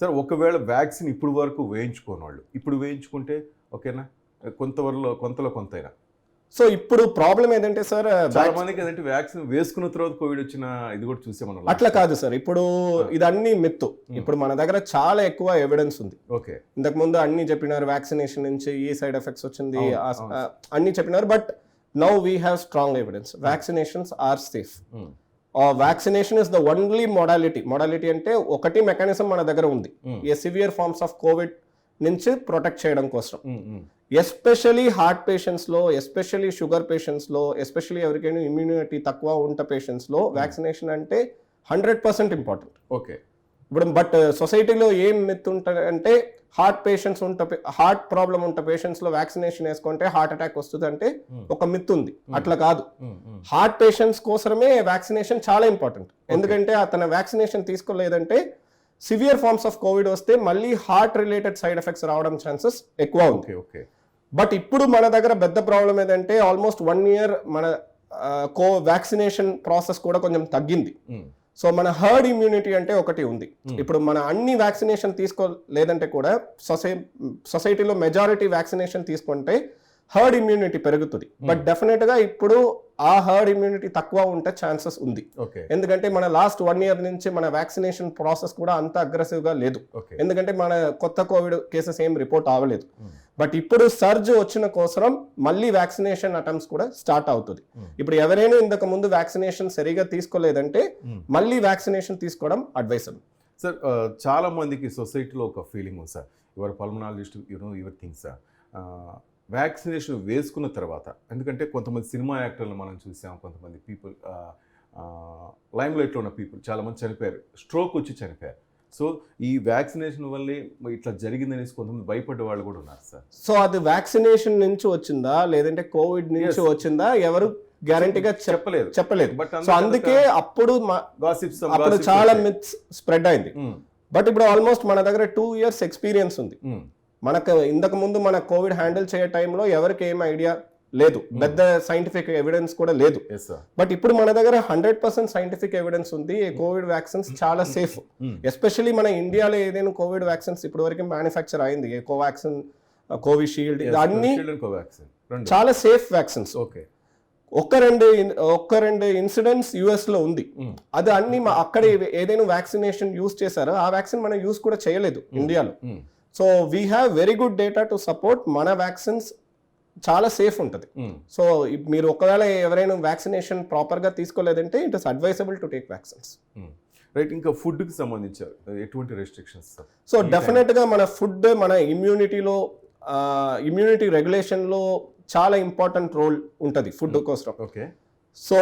Sir ఒకవేళ vaccine ఇప్పుడు వరకు వేయించుకోని వాళ్ళు ఇప్పుడు వేయించుకుంటే ఓకేనా? కొంతవరలో కొంతలో కొంతైనా. సో ఇప్పుడు ప్రాబ్లం ఏంటంటే సార్ చాలా మందికి ఏంటంటే వ్యాక్సిన్ వేసుకున్న తర్వాత కోవిడ్ వచ్చిన ఇది కూడా చూసే మనం అట్లా కాదు సార్. ఇప్పుడు ఇదన్నీ మిత్తు. ఇప్పుడు మన దగ్గర చాలా ఎక్కువ ఎవిడెన్స్ ఉంది. ఓకే. ఇంతకు ముందు అన్ని చెప్పినారు వ్యాక్సినేషన్ నుంచి ఈ సైడ్ ఎఫెక్ట్స్ వచ్చింది అన్ని చెప్పినారు but now we have strong evidence. Vaccinations are safe. Vaccination is the only modality modality అంటే ఒకటి మెకానిజం మన దగ్గర ఉంది. Hmm. A severe forms of Covid నుంచి ప్రొటెక్ట్ చేయడం కోసం. ఎస్పెషలీ హార్ట్ పేషెంట్స్లో ఎస్పెషలీ షుగర్ పేషెంట్స్లో ఎస్పెషలీ ఎవరికైనా ఇమ్యూనిటీ తక్కువ ఉంట పేషెంట్స్లో వ్యాక్సినేషన్ అంటే హండ్రెడ్ పర్సెంట్ ఇంపార్టెంట్ ఓకే ఇప్పుడు బట్ సొసైటీలో ఏం మిత్ అంటే హార్ట్ పేషెంట్స్ ఉంట హార్ట్ ప్రాబ్లం ఉంట పేషెంట్స్లో వ్యాక్సినేషన్ వేసుకుంటే హార్ట్ అటాక్ వస్తుంది అంటే ఒక మిత్ ఉంది. అట్లా కాదు. హార్ట్ పేషెంట్స్ కోసమే వ్యాక్సినేషన్ చాలా ఇంపార్టెంట్. ఎందుకంటే అతను వ్యాక్సినేషన్ తీసుకోలేదంటే సివియర్ ఫార్మ్స్ ఆఫ్ కోవిడ్ వస్తే మళ్ళీ హార్ట్ రిలేటెడ్ సైడ్ ఎఫెక్ట్స్ రావడం ఛాన్సెస్ ఎక్కువ ఉంది. ఓకే బట్ ఇప్పుడు మన దగ్గర పెద్ద ప్రాబ్లం ఏదంటే ఆల్మోస్ట్ వన్ ఇయర్ మన కో వ్యాక్సినేషన్ ప్రాసెస్ కూడా కొంచెం తగ్గింది. సో మన హర్డ్ ఇమ్యూనిటీ అంటే ఒకటి ఉంది. ఇప్పుడు మన అన్ని వ్యాక్సినేషన్ తీసుకోలేదంటే కూడా సొసై సొసైటీలో మెజారిటీ వ్యాక్సినేషన్ తీసుకుంటే హర్డ్ ఇమ్యూనిటీ పెరుగుతుంది. బట్ డెఫినెట్గా ఇప్పుడు ఆ హర్డ్ ఇమ్యూనిటీ తక్కువ ఉంటే ఛాన్సెస్ ఉంది. ఎందుకంటే మన లాస్ట్ వన్ ఇయర్ నుంచి మన వ్యాక్సినేషన్ ప్రాసెస్ కూడా అంత అగ్రెసివ్గా లేదు. ఎందుకంటే మన కొత్త కోవిడ్ కేసెస్ ఏం రిపోర్ట్ అవ్వలేదు బట్ ఇప్పుడు సర్జ్ వచ్చిన కోసం మళ్ళీ వ్యాక్సినేషన్ అటెంప్ట్స్ కూడా స్టార్ట్ అవుతుంది. ఇప్పుడు ఎవరైనా ఇంతకు ముందు వ్యాక్సినేషన్ సరిగా తీసుకోలేదంటే మళ్ళీ వ్యాక్సినేషన్ తీసుకోవడం అడ్వైజబుల్ సార్ ఆ, చాలా మందికి సొసైటీలో ఒక ఫీలింగ్ ఉంది sir your pulmonologist you know your thing sir vaccination వేసుకున్న తర్వాత ఎందుకంటే కొంతమంది సినిమా యాక్టర్లు మనం చూసాం కొంతమంది పీపుల్ లైమ్ లైట్లో ఉన్న పీపుల్ చాలామంది చనిపోయారు. స్ట్రోక్ వచ్చి చనిపోయారు. సో ఈ వ్యాక్సినేషన్ వల్లే ఇట్లా జరిగిందనేసి కొంతమంది భయపడ్డ వాళ్ళు కూడా ఉన్నారు సార్. సో అది వ్యాక్సినేషన్ నుంచి వచ్చిందా? లేదంటే కోవిడ్ నుంచి. వచ్చిందా? ఎవరు గ్యారంటీగా చెప్పలేదు. చెప్పలేదు. బట్ సో అందుకే అప్పుడు అప్పుడు చాలా మిత్స్ స్ప్రెడ్ అయింది. బట్ ఇప్పుడు ఆల్మోస్ట్ మన దగ్గర టూ ఇయర్స్ ఎక్స్పీరియన్స్ ఉంది. మనకు ఇంతకు ముందు మన కోవిడ్ హ్యాండిల్ చేయ టైంలో ఎవరికి ఏం ఐడియా లేదు. పెద్ద సైంటిఫిక్ ఎవిడెన్స్ కూడా లేదు. బట్ ఇప్పుడు మన దగ్గర హండ్రెడ్ పర్సెంట్ సైంటిఫిక్ ఎవిడెన్స్ ఉంది. కోవిడ్ వ్యాక్సిన్స్ చాలా సేఫ్ ఎస్పెషల్లీ మన ఇండియాలో ఏదైనా కోవిడ్ వ్యాక్సిన్స్ ఇప్పటి వరకు మ్యానుఫ్యాక్చర్ అయింది. కోవాక్సిన్ కోవిషీల్డ్ అన్ని చాలా సేఫ్ వ్యాక్సిన్స్ ఓకే ఒక్క రెండు ఒక్క రెండు ఇన్సిడెంట్స్ యుఎస్లో ఉంది. అది అన్ని అక్కడ ఏదైనా వ్యాక్సినేషన్ యూస్ చేశారో ఆ వ్యాక్సిన్ మనం యూస్ కూడా చేయలేదు ఇండియాలో so we have very good data to support మన వ్యాక్సిన్స్ చాలా సేఫ్ ఉంటుంది. సో మీరు ఒకవేళ ఎవరైనా వ్యాక్సినేషన్ ప్రాపర్గా తీసుకోలేదంటే it is advisable to take vaccines right ఇంకా ఫుడ్కి సంబంధించి ఎటువంటి రెస్ట్రిక్షన్స్ సో డెఫినెట్గా మన ఫుడ్ మన ఇమ్యూనిటీలో ఇమ్యూనిటీ రెగ్యులేషన్లో చాలా ఇంపార్టెంట్ రోల్ ఉంటుంది ఫుడ్ కోసం. ఓకే సో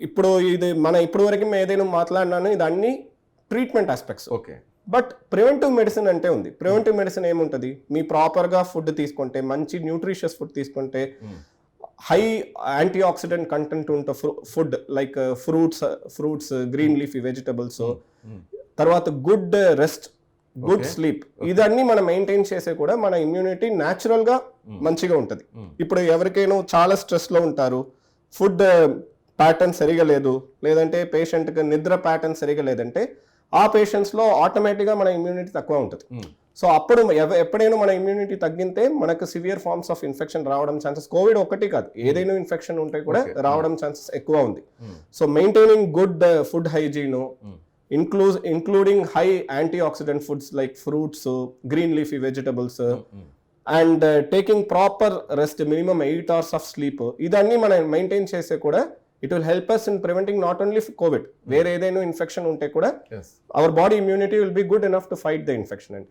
ఇప్పుడు ఇది మన ఇప్పుడు వరకు మేము ఏదైనా మాట్లాడినాను ఇది అన్ని treatment aspects okay but preventive medicine అంటే ఉంది. ప్రివెంటివ్ మెడిసిన్ ఏముంటుంది? మీ ప్రాపర్గా ఫుడ్ తీసుకుంటే మంచి న్యూట్రిషియస్ ఫుడ్ తీసుకుంటే హై యాంటీ ఆక్సిడెంట్ కంటెంట్ ఉంటే food like fruits fruits green leafy vegetables. తర్వాత గుడ్ రెస్ట్ గుడ్. స్లీప్. ఇదన్నీ మనం మెయింటైన్ చేసే కూడా మన ఇమ్యూనిటీ న్యాచురల్గా మంచిగా ఉంటుంది. ఇప్పుడు ఎవరికైనా చాలా స్ట్రెస్లో ఉంటారు. ఫుడ్ ప్యాటర్న్ సరిగా లేదు. లేదంటే patient కి నిద్ర ప్యాటర్న్ సరిగా లేదంటే ఆ పేషెంట్స్లో ఆటోమేటిక్గా మన ఇమ్యూనిటీ తక్కువ ఉంటుంది. సో అప్పుడు ఎప్పుడైనా మన ఇమ్యూనిటీ తగ్గితే మనకు సివియర్ ఫార్మ్స్ ఆఫ్ ఇన్ఫెక్షన్ రావడం ఛాన్సెస్ కోవిడ్ ఒకటి కాదు ఏదైనా ఇన్ఫెక్షన్ ఉంటే కూడా. రావడం ఛాన్సెస్ ఎక్కువ ఉంది. So maintaining good food hygiene include including high antioxidant foods like fruits green leafy vegetables and taking proper rest minimum eight hours of sleep ఇదన్నీ మనం మెయింటైన్ చేసే కూడా it will help us in preventing not only COVID వేరే ఏదైనా infection ఉంటే కూడా our body immunity will be good enough to fight the infection అండి